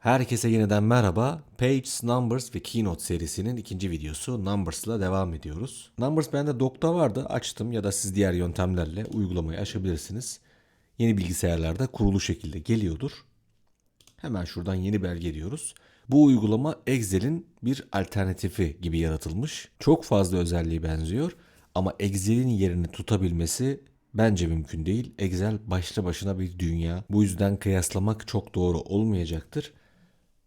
Herkese yeniden merhaba. Pages, Numbers ve Keynote serisinin ikinci videosu Numbers'la devam ediyoruz. Numbers bende dokta vardı. Açtım ya da siz diğer yöntemlerle uygulamayı açabilirsiniz. Yeni bilgisayarlarda kurulu şekilde geliyordur. Hemen şuradan yeni belge diyoruz. Bu uygulama Excel'in bir alternatifi gibi yaratılmış. Çok fazla özelliği benziyor ama Excel'in yerini tutabilmesi bence mümkün değil. Excel başlı başına bir dünya. Bu yüzden kıyaslamak çok doğru olmayacaktır.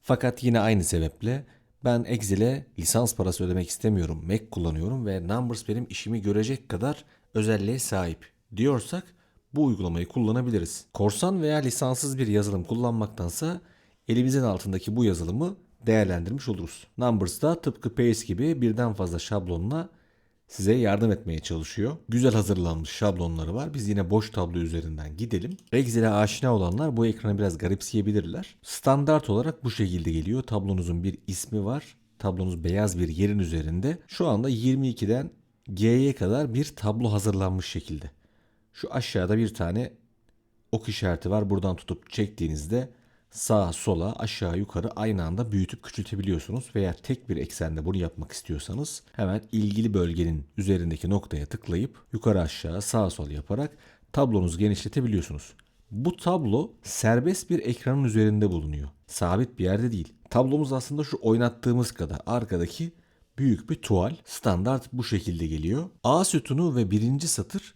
Fakat yine aynı sebeple ben Excel'e lisans parası ödemek istemiyorum. Mac kullanıyorum ve Numbers benim işimi görecek kadar özelliğe sahip diyorsak bu uygulamayı kullanabiliriz. Korsan veya lisanssız bir yazılım kullanmaktansa elimizin altındaki bu yazılımı değerlendirmiş oluruz. Numbers da tıpkı Pace gibi birden fazla şablonla size yardım etmeye çalışıyor. Güzel hazırlanmış şablonları var. Biz yine boş tablo üzerinden gidelim. Excel'e aşina olanlar bu ekranı biraz garipseyebilirler. Standart olarak bu şekilde geliyor. Tablonuzun bir ismi var. Tablonuz beyaz bir yerin üzerinde. Şu anda 22'den G'ye kadar bir tablo hazırlanmış şekilde. Şu aşağıda bir tane ok işareti var. Buradan tutup çektiğinizde sağa sola aşağı yukarı aynı anda büyütüp küçültebiliyorsunuz veya tek bir eksende bunu yapmak istiyorsanız hemen ilgili bölgenin üzerindeki noktaya tıklayıp yukarı aşağı sağa sola yaparak tablonuzu genişletebiliyorsunuz. Bu tablo serbest bir ekranın üzerinde bulunuyor. Sabit bir yerde değil. Tablomuz aslında şu oynattığımız kadar arkadaki büyük bir tuval. Standart bu şekilde geliyor. A sütunu ve birinci satır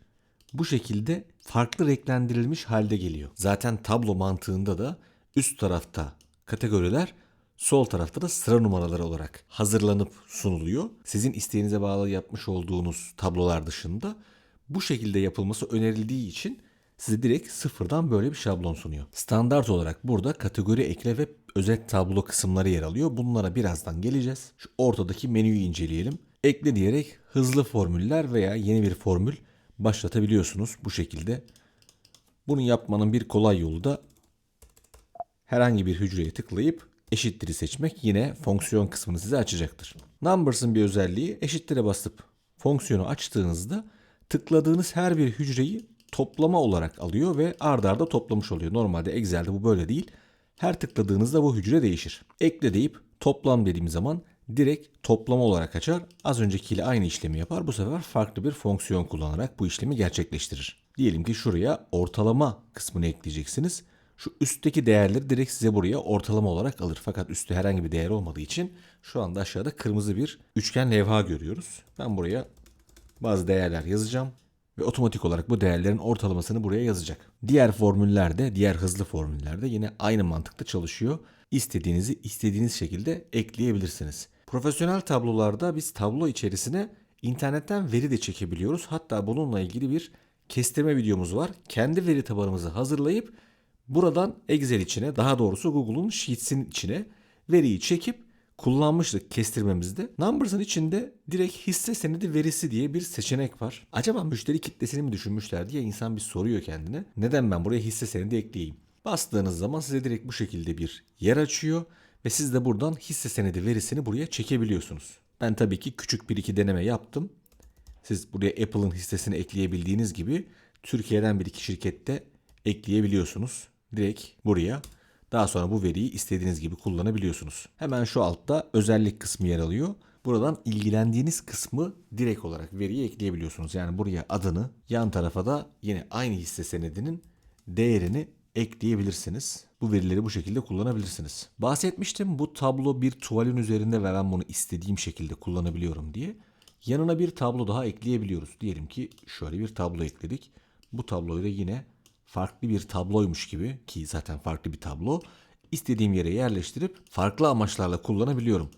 bu şekilde farklı renklendirilmiş halde geliyor. Zaten tablo mantığında da üst tarafta kategoriler, sol tarafta da sıra numaraları olarak hazırlanıp sunuluyor. Sizin isteğinize bağlı yapmış olduğunuz tablolar dışında bu şekilde yapılması önerildiği için size direkt sıfırdan böyle bir şablon sunuyor. Standart olarak burada kategori ekle ve özet tablo kısımları yer alıyor. Bunlara birazdan geleceğiz. Şu ortadaki menüyü inceleyelim. Ekle diyerek hızlı formüller veya yeni bir formül başlatabiliyorsunuz bu şekilde. Bunu yapmanın bir kolay yolu da herhangi bir hücreye tıklayıp eşittir'i seçmek yine fonksiyon kısmını size açacaktır. Numbers'ın bir özelliği eşittire basıp fonksiyonu açtığınızda tıkladığınız her bir hücreyi toplama olarak alıyor ve ardarda arda toplamış oluyor. Normalde Excel'de bu böyle değil. Her tıkladığınızda bu hücre değişir. Ekle deyip toplam dediğim zaman direkt toplama olarak açar. Az öncekiyle aynı işlemi yapar. Bu sefer farklı bir fonksiyon kullanarak bu işlemi gerçekleştirir. Diyelim ki şuraya ortalama kısmını ekleyeceksiniz. Şu üstteki değerleri direkt size buraya ortalama olarak alır. Fakat üstte herhangi bir değer olmadığı için şu anda aşağıda kırmızı bir üçgen levha görüyoruz. Ben buraya bazı değerler yazacağım ve otomatik olarak bu değerlerin ortalamasını buraya yazacak. Diğer formüllerde, diğer hızlı formüllerde yine aynı mantıkta çalışıyor. İstediğinizi istediğiniz şekilde ekleyebilirsiniz. Profesyonel tablolarda biz tablo içerisine internetten veri de çekebiliyoruz. Hatta bununla ilgili bir kestirme videomuz var. Kendi veri tabanımızı hazırlayıp buradan Excel içine daha doğrusu Google'un Sheets'in içine veriyi çekip kullanmıştık kestirmemizde. Numbers'ın içinde direkt hisse senedi verisi diye bir seçenek var. Acaba müşteri kitlesini mi düşünmüşler diye insan bir soruyor kendine. Neden ben buraya hisse senedi ekleyeyim? Bastığınız zaman size direkt bu şekilde bir yer açıyor ve siz de buradan hisse senedi verisini buraya çekebiliyorsunuz. Ben tabii ki küçük bir iki deneme yaptım. Siz buraya Apple'ın hissesini ekleyebildiğiniz gibi Türkiye'den bir iki şirkette ekleyebiliyorsunuz. Direkt buraya daha sonra bu veriyi istediğiniz gibi kullanabiliyorsunuz. Hemen şu altta özellik kısmı yer alıyor. Buradan ilgilendiğiniz kısmı direkt olarak veriye ekleyebiliyorsunuz. Yani buraya adını, yan tarafa da yine aynı hisse senedinin değerini ekleyebilirsiniz. Bu verileri bu şekilde kullanabilirsiniz. Bahsetmiştim bu tablo bir tuvalin üzerinde ve ben bunu istediğim şekilde kullanabiliyorum diye. Yanına bir tablo daha ekleyebiliyoruz. Diyelim ki şöyle bir tablo ekledik. Bu tabloyu da yine farklı bir tabloymuş gibi ki zaten farklı bir tablo istediğim yere yerleştirip farklı amaçlarla kullanabiliyorum.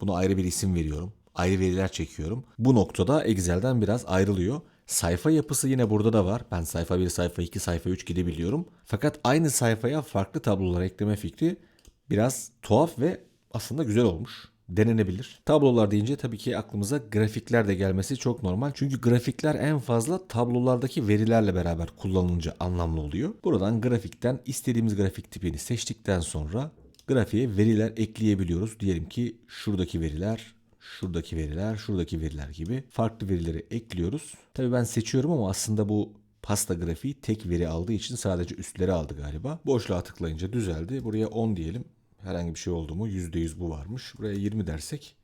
Buna ayrı bir isim veriyorum. Ayrı veriler çekiyorum. Bu noktada Excel'den biraz ayrılıyor. Sayfa yapısı yine burada da var. Ben sayfa 1, sayfa 2, sayfa 3 gidebiliyorum. Fakat aynı sayfaya farklı tablolar ekleme fikri biraz tuhaf ve aslında güzel olmuş denenebilir. Tablolar deyince tabii ki aklımıza grafikler de gelmesi çok normal. Çünkü grafikler en fazla tablolardaki verilerle beraber kullanılınca anlamlı oluyor. Buradan grafikten istediğimiz grafik tipini seçtikten sonra grafiğe veriler ekleyebiliyoruz. Diyelim ki şuradaki veriler, şuradaki veriler, şuradaki veriler gibi farklı verileri ekliyoruz. Tabii ben seçiyorum ama aslında bu pasta grafiği tek veri aldığı için sadece üstleri aldı galiba. Boşluğa tıklayınca düzeldi. Buraya 10 diyelim. Herhangi bir şey oldu mu %100 bu varmış. Buraya 20 dersek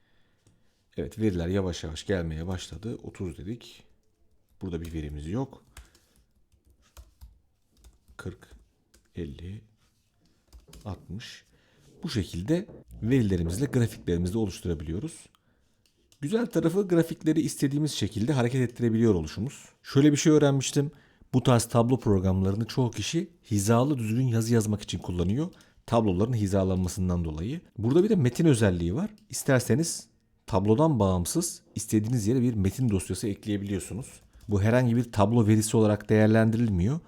evet veriler yavaş yavaş gelmeye başladı. 30 dedik. Burada bir verimiz yok. 40, 50, 60. Bu şekilde verilerimizle grafiklerimizi oluşturabiliyoruz. Güzel tarafı grafikleri istediğimiz şekilde hareket ettirebiliyor oluşumuz. Şöyle bir şey öğrenmiştim. Bu tarz tablo programlarını çoğu kişi hizalı düzgün yazı yazmak için kullanıyor. Tabloların hizalanmasından dolayı. Burada bir de metin özelliği var. İsterseniz tablodan bağımsız istediğiniz yere bir metin dosyası ekleyebiliyorsunuz. Bu herhangi bir tablo verisi olarak değerlendirilmiyor.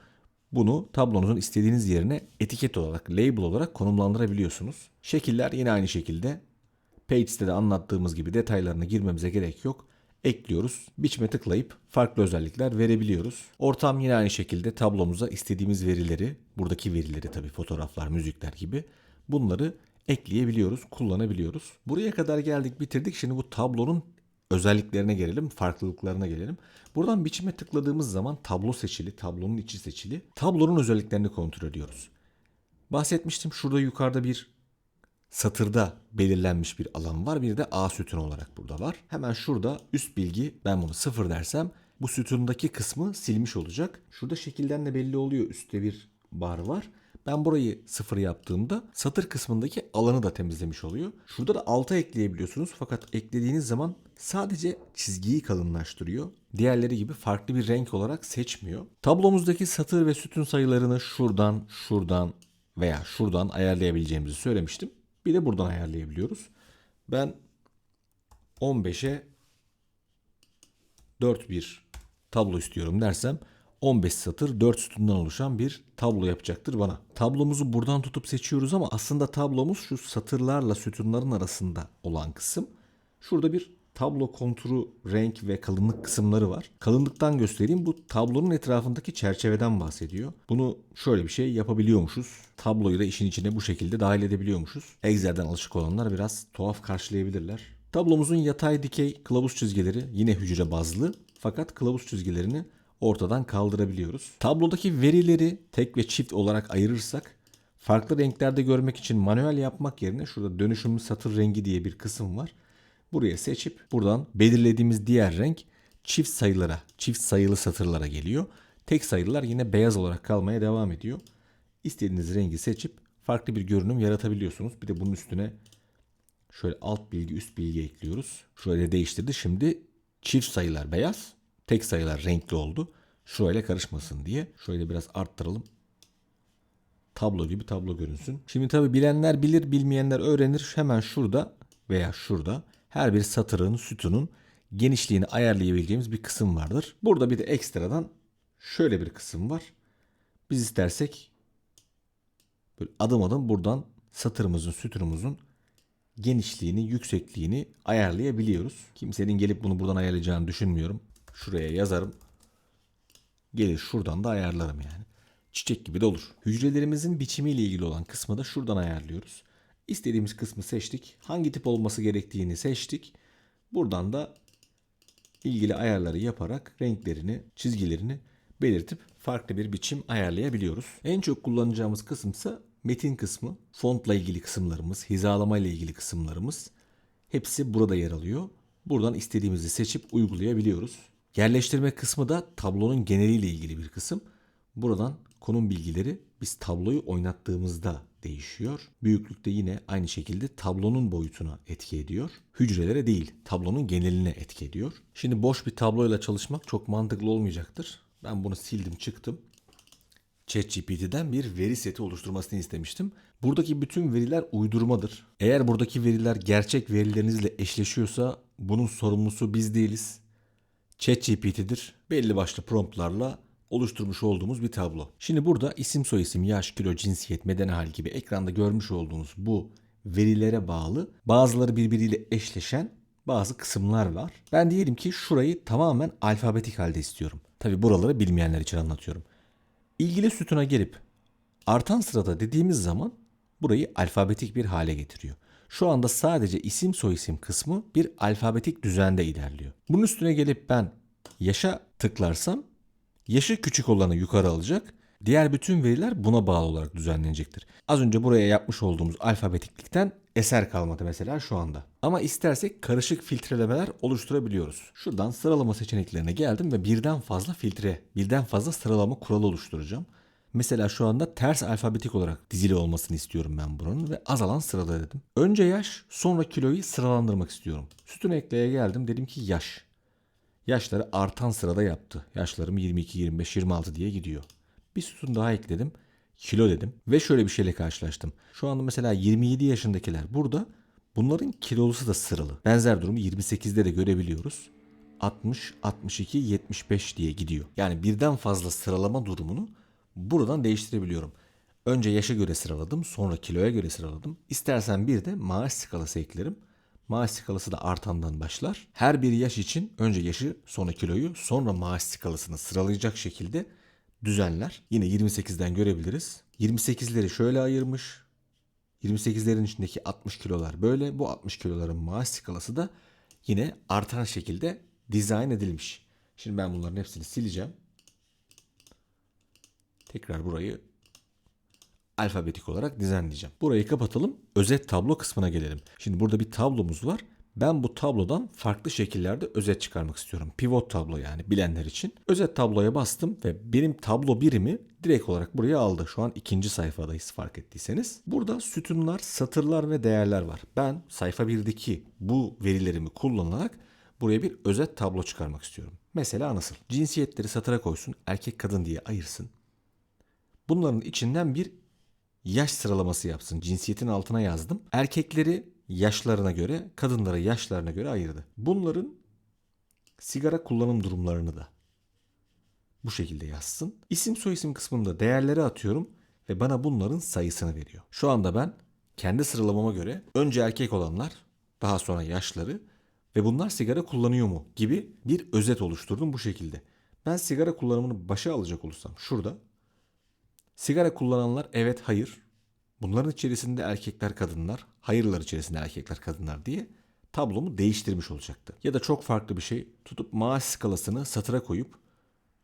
Bunu tablonuzun istediğiniz yerine etiket olarak, label olarak konumlandırabiliyorsunuz. Şekiller yine aynı şekilde. Pages'te de anlattığımız gibi detaylarına girmemize gerek yok. Ekliyoruz. Biçime tıklayıp farklı özellikler verebiliyoruz. Ortam yine aynı şekilde tablomuza istediğimiz verileri, buradaki verileri tabii fotoğraflar, müzikler gibi bunları ekleyebiliyoruz, kullanabiliyoruz. Buraya kadar geldik, bitirdik. Şimdi bu tablonun özelliklerine gelelim, farklılıklarına gelelim. Buradan biçime tıkladığımız zaman tablo seçili, tablonun içi seçili. Tablonun özelliklerini kontrol ediyoruz. Bahsetmiştim şurada yukarıda bir satırda belirlenmiş bir alan var. Bir de A sütunu olarak burada var. Hemen şurada üst bilgi ben bunu sıfır dersem bu sütundaki kısmı silmiş olacak. Şurada şekilden de belli oluyor üstte bir bar var. Ben burayı sıfır yaptığımda satır kısmındaki alanı da temizlemiş oluyor. Şurada da alta ekleyebiliyorsunuz fakat eklediğiniz zaman sadece çizgiyi kalınlaştırıyor. Diğerleri gibi farklı bir renk olarak seçmiyor. Tablomuzdaki satır ve sütun sayılarını şuradan, şuradan veya şuradan ayarlayabileceğimizi söylemiştim. Bir de buradan ayarlayabiliyoruz. Ben 15'e 4 bir tablo istiyorum dersem 15 satır 4 sütundan oluşan bir tablo yapacaktır bana. Tablomuzu buradan tutup seçiyoruz ama aslında tablomuz şu satırlarla sütunların arasında olan kısım. Şurada bir tablo konturu, renk ve kalınlık kısımları var. Kalınlıktan göstereyim. Bu tablonun etrafındaki çerçeveden bahsediyor. Bunu şöyle bir şey yapabiliyormuşuz. Tabloyu da işin içine bu şekilde dahil edebiliyormuşuz. Excel'den alışık olanlar biraz tuhaf karşılayabilirler. Tablomuzun yatay dikey kılavuz çizgileri yine hücre bazlı fakat kılavuz çizgilerini ortadan kaldırabiliyoruz. Tablodaki verileri tek ve çift olarak ayırırsak farklı renklerde görmek için manuel yapmak yerine şurada dönüşümlü satır rengi diye bir kısım var. Buraya seçip buradan belirlediğimiz diğer renk çift sayılara, çift sayılı satırlara geliyor. Tek sayılılar yine beyaz olarak kalmaya devam ediyor. İstediğiniz rengi seçip farklı bir görünüm yaratabiliyorsunuz. Bir de bunun üstüne şöyle alt bilgi üst bilgi ekliyoruz. Şöyle değiştirdi. Şimdi çift sayılar beyaz, tek sayılar renkli oldu. Şurayla karışmasın diye. Şöyle biraz arttıralım. Tablo gibi tablo görünsün. Şimdi tabi bilenler bilir, bilmeyenler öğrenir. Hemen şurada veya şurada her bir satırın, sütunun genişliğini ayarlayabileceğimiz bir kısım vardır. Burada bir de ekstradan şöyle bir kısım var. Biz istersek böyle adım adım buradan satırımızın, sütunumuzun genişliğini, yüksekliğini ayarlayabiliyoruz. Kimsenin gelip bunu buradan ayarlayacağını düşünmüyorum. Şuraya yazarım. Gelir şuradan da ayarlarım yani. Çiçek gibi de olur. Hücrelerimizin biçimiyle ilgili olan kısmı da şuradan ayarlıyoruz. İstediğimiz kısmı seçtik. Hangi tip olması gerektiğini seçtik. Buradan da ilgili ayarları yaparak renklerini, çizgilerini belirtip farklı bir biçim ayarlayabiliyoruz. En çok kullanacağımız kısım ise metin kısmı, fontla ilgili kısımlarımız, hizalama ile ilgili kısımlarımız hepsi burada yer alıyor. Buradan istediğimizi seçip uygulayabiliyoruz. Yerleştirme kısmı da tablonun geneliyle ilgili bir kısım. Buradan konum bilgileri biz tabloyu oynattığımızda değişiyor. Büyüklük de yine aynı şekilde tablonun boyutuna etki ediyor. Hücrelere değil, tablonun geneline etki ediyor. Şimdi boş bir tabloyla çalışmak çok mantıklı olmayacaktır. Ben bunu sildim çıktım. ChatGPT'den bir veri seti oluşturmasını istemiştim. Buradaki bütün veriler uydurmadır. Eğer buradaki veriler gerçek verilerinizle eşleşiyorsa bunun sorumlusu biz değiliz. ChatGPT'dir. Belli başlı promptlarla oluşturmuş olduğumuz bir tablo. Şimdi burada isim soyisim, yaş, kilo, cinsiyet, meden hal gibi ekranda görmüş olduğunuz bu verilere bağlı bazıları birbiriyle eşleşen bazı kısımlar var. Ben diyelim ki şurayı tamamen alfabetik halde istiyorum. Tabi buraları bilmeyenler için anlatıyorum. İlgili sütuna gelip artan sırada dediğimiz zaman burayı alfabetik bir hale getiriyor. Şu anda sadece isim soyisim kısmı bir alfabetik düzende ilerliyor. Bunun üstüne gelip ben yaşa tıklarsam yaşı küçük olanı yukarı alacak. Diğer bütün veriler buna bağlı olarak düzenlenecektir. Az önce buraya yapmış olduğumuz alfabetiklikten eser kalmadı mesela şu anda. Ama istersek karışık filtrelemeler oluşturabiliyoruz. Şuradan sıralama seçeneklerine geldim ve birden fazla filtre, birden fazla sıralama kuralı oluşturacağım. Mesela şu anda ters alfabetik olarak dizili olmasını istiyorum ben buranın ve azalan sırada dedim. Önce yaş, sonra kiloyu sıralandırmak istiyorum. Sütun ekleye geldim dedim ki yaş. Yaşları artan sırada yaptı. Yaşlarım 22, 25, 26 diye gidiyor. Bir sütun daha ekledim. Kilo dedim ve şöyle bir şeyle karşılaştım. Şu anda mesela 27 yaşındakiler burada. Bunların kilolusu da sıralı. Benzer durumu 28'de de görebiliyoruz. 60, 62, 75 diye gidiyor. Yani birden fazla sıralama durumunu buradan değiştirebiliyorum. Önce yaşa göre sıraladım, sonra kiloya göre sıraladım. İstersen bir de maaş skalası eklerim. Maaş skalası da artandan başlar. Her bir yaş için önce yaşı, sonra kiloyu, sonra maaş skalasını sıralayacak şekilde düzenler. Yine 28'den görebiliriz. 28'leri şöyle ayırmış. 28'lerin içindeki 60 kilolar böyle. Bu 60 kiloların maaş skalası da yine artan şekilde dizayn edilmiş. Şimdi ben bunların hepsini sileceğim. Tekrar burayı alfabetik olarak düzenleyeceğim. Burayı kapatalım. Özet tablo kısmına gelelim. Şimdi burada bir tablomuz var. Ben bu tablodan farklı şekillerde özet çıkarmak istiyorum. Pivot tablo yani bilenler için. Özet tabloya bastım ve benim tablo birimi direkt olarak buraya aldı. Şu an ikinci sayfadayız fark ettiyseniz. Burada sütunlar, satırlar ve değerler var. Ben sayfa 1'deki bu verilerimi kullanarak buraya bir özet tablo çıkarmak istiyorum. Mesela nasıl? Cinsiyetleri satıra koysun, erkek kadın diye ayırsın. Bunların içinden bir yaş sıralaması yapsın. Cinsiyetin altına yazdım. Erkekleri yaşlarına göre, kadınları yaşlarına göre ayırdı. Bunların sigara kullanım durumlarını da bu şekilde yazsın. İsim soyisim kısmında değerleri atıyorum ve bana bunların sayısını veriyor. Şu anda ben kendi sıralamama göre önce erkek olanlar, daha sonra yaşları ve bunlar sigara kullanıyor mu gibi bir özet oluşturdum bu şekilde. Ben sigara kullanımını başa alacak olursam şurada sigara kullananlar evet hayır Bunların içerisinde erkekler kadınlar, hayırlar içerisinde erkekler kadınlar diye tablomu değiştirmiş olacaktı. Ya da çok farklı bir şey tutup maaş skalasını satıra koyup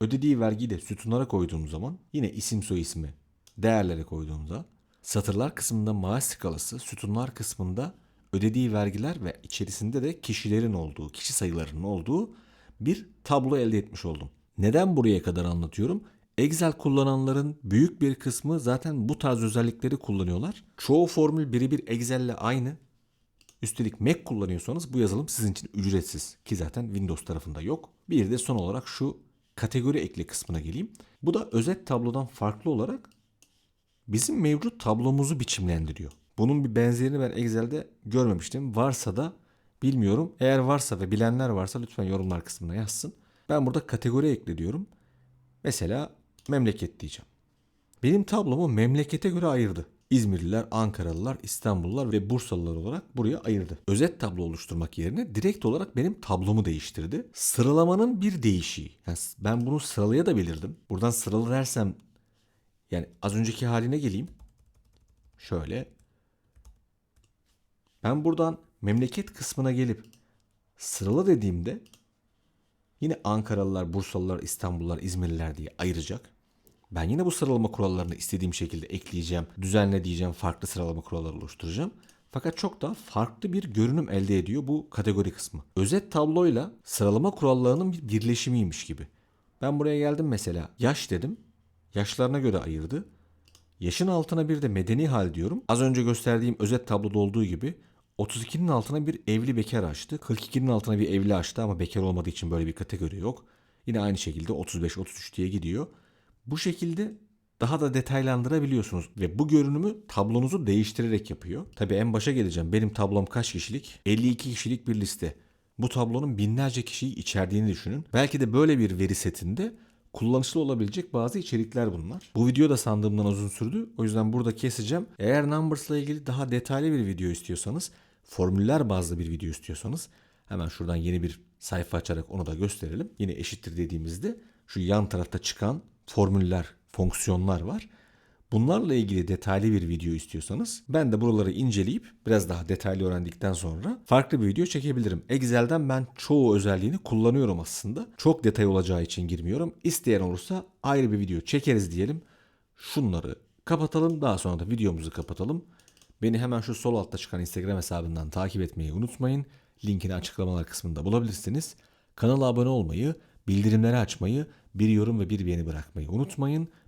ödediği vergiyi de sütunlara koyduğum zaman yine isim soy ismi değerlere koyduğumda satırlar kısmında maaş skalası, sütunlar kısmında ödediği vergiler ve içerisinde de kişilerin olduğu, kişi sayılarının olduğu bir tablo elde etmiş oldum. Neden buraya kadar anlatıyorum? Excel kullananların büyük bir kısmı zaten bu tarz özellikleri kullanıyorlar. Çoğu formül birebir Excel ile aynı. Üstelik Mac kullanıyorsanız bu yazılım sizin için ücretsiz ki zaten Windows tarafında yok. Bir de son olarak şu kategori ekle kısmına geleyim. Bu da özet tablodan farklı olarak bizim mevcut tablomuzu biçimlendiriyor. Bunun bir benzerini ben Excel'de görmemiştim. Varsa da bilmiyorum. Eğer varsa ve bilenler varsa lütfen yorumlar kısmına yazsın. Ben burada kategori ekle diyorum. Mesela memleket diyeceğim. Benim tablomu memlekete göre ayırdı. İzmirliler, Ankaralılar, İstanbullular ve Bursalılar olarak buraya ayırdı. Özet tablo oluşturmak yerine direkt olarak benim tablomu değiştirdi. Sıralamanın bir değişiği. Yani ben bunu sıralaya da belirdim. Buradan sıralı dersem yani az önceki haline geleyim. Şöyle. Ben buradan memleket kısmına gelip sıralı dediğimde yine Ankaralılar, Bursalılar, İstanbullular, İzmirliler diye ayıracak. Ben yine bu sıralama kurallarını istediğim şekilde ekleyeceğim, düzenle diyeceğim, farklı sıralama kuralları oluşturacağım. Fakat çok daha farklı bir görünüm elde ediyor bu kategori kısmı. Özet tabloyla sıralama kurallarının bir birleşimiymiş gibi. Ben buraya geldim mesela yaş dedim. Yaşlarına göre ayırdı. Yaşın altına bir de medeni hal diyorum. Az önce gösterdiğim özet tabloda olduğu gibi 32'nin altına bir evli bekar açtı. 42'nin altına bir evli açtı ama bekar olmadığı için böyle bir kategori yok. Yine aynı şekilde 35-33 diye gidiyor. Bu şekilde daha da detaylandırabiliyorsunuz ve bu görünümü tablonuzu değiştirerek yapıyor. Tabii en başa geleceğim. Benim tablom kaç kişilik? 52 kişilik bir liste. Bu tablonun binlerce kişiyi içerdiğini düşünün. Belki de böyle bir veri setinde kullanışlı olabilecek bazı içerikler bunlar. Bu video da sandığımdan uzun sürdü. O yüzden burada keseceğim. Eğer Numbers ile ilgili daha detaylı bir video istiyorsanız, formüller bazlı bir video istiyorsanız hemen şuradan yeni bir sayfa açarak onu da gösterelim. Yine eşittir dediğimizde şu yan tarafta çıkan formüller, fonksiyonlar var. Bunlarla ilgili detaylı bir video istiyorsanız ben de buraları inceleyip biraz daha detaylı öğrendikten sonra farklı bir video çekebilirim. Excel'den ben çoğu özelliğini kullanıyorum aslında. Çok detay olacağı için girmiyorum. İsteyen olursa ayrı bir video çekeriz diyelim. şunları kapatalım. Daha sonra da videomuzu kapatalım. Beni hemen şu sol altta çıkan Instagram hesabından takip etmeyi unutmayın. Linkini açıklamalar kısmında bulabilirsiniz. Kanala abone olmayı, bildirimleri açmayı, bir yorum ve bir beğeni bırakmayı unutmayın.